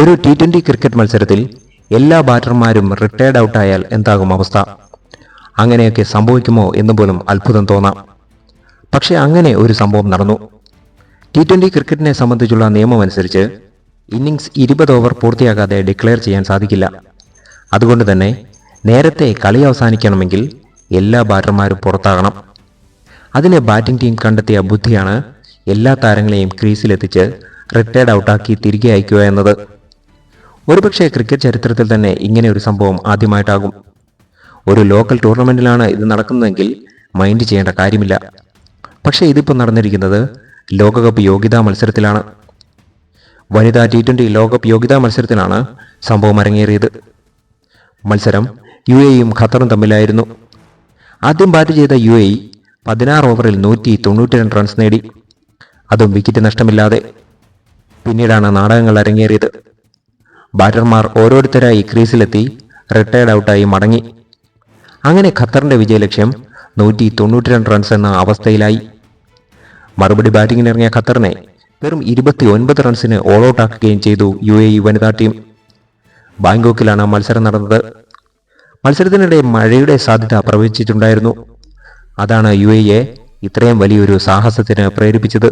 ഒരു T twenty cricket മത്സരത്തിൽ എല്ലാ ബാറ്റർമാരും റിട്ടയർഡ് ഔട്ടായാൽ എന്താകും അവസ്ഥ? അങ്ങനെയൊക്കെ സംഭവിക്കുമോ എന്ന് പോലും അത്ഭുതം തോന്നാം. പക്ഷേ അങ്ങനെ ഒരു സംഭവം നടന്നു. ടി ട്വന്റി ക്രിക്കറ്റിനെ സംബന്ധിച്ചുള്ള നിയമം അനുസരിച്ച് ഇന്നിംഗ്സ് ഇരുപത് ഓവർ പൂർത്തിയാകാതെ ഡിക്ലെയർ ചെയ്യാൻ സാധിക്കില്ല. അതുകൊണ്ട് തന്നെ നേരത്തെ കളി അവസാനിക്കണമെങ്കിൽ എല്ലാ ബാറ്റർമാരും പുറത്താകണം. അതിനെ ബാറ്റിംഗ് ടീം കണ്ടെത്തിയ ബുദ്ധിയാണ് എല്ലാ താരങ്ങളെയും ക്രീസിലെത്തിച്ച് റിട്ടയർഡ് ഔട്ടാക്കി തിരികെ അയക്കുക എന്നത്. ഒരുപക്ഷെ ക്രിക്കറ്റ് ചരിത്രത്തിൽ തന്നെ ഇങ്ങനെ ഒരു സംഭവം ആദ്യമായിട്ടാകും. ഒരു ലോക്കൽ ടൂർണമെന്റിലാണ് ഇത് നടക്കുന്നതെങ്കിൽ മൈൻഡ് ചെയ്യേണ്ട കാര്യമില്ല. പക്ഷേ ഇതിപ്പോൾ നടന്നിരിക്കുന്നത് ലോകകപ്പ് യോഗ്യതാ മത്സരത്തിലാണ്. വനിതാ ടി ട്വന്റി ലോകകപ്പ് യോഗ്യതാ മത്സരത്തിലാണ് സംഭവം അരങ്ങേറിയത്. മത്സരം യു എയും ഖത്തറും തമ്മിലായിരുന്നു. ആദ്യം ബാറ്റ് ചെയ്ത യു എ പതിനാറ് ഓവറിൽ നൂറ്റി തൊണ്ണൂറ്റി രണ്ട് റൺസ് നേടി. അതും വിക്കറ്റ് നഷ്ടമില്ലാതെ. പിന്നീടാണ് നാടകങ്ങൾ അരങ്ങേറിയത്. ബാറ്റർമാർ ഓരോരുത്തരായി ക്രീസിലെത്തി റിട്ടയർഡ് ഔട്ടായി മടങ്ങി. അങ്ങനെ ഖത്തറിന്റെ വിജയലക്ഷ്യം നൂറ്റി തൊണ്ണൂറ്റി രണ്ട് റൺസ് എന്ന അവസ്ഥയിലായി. മറുപടി ബാറ്റിങ്ങിനിറങ്ങിയ ഖത്തറിനെ വെറും ഇരുപത്തി ഒൻപത് റൺസിന് ഓൾ ഔട്ട് ആക്കുകയും ചെയ്തു യു എ ഇ വനിതാ ടീം. ബാങ്കോക്കിലാണ് മത്സരം നടന്നത്. മത്സരത്തിനിടെ മഴയുടെ സാധ്യത പ്രവചിച്ചിട്ടുണ്ടായിരുന്നു. അതാണ് യു ഇത്രയും വലിയൊരു സാഹസത്തിന് പ്രേരിപ്പിച്ചത്.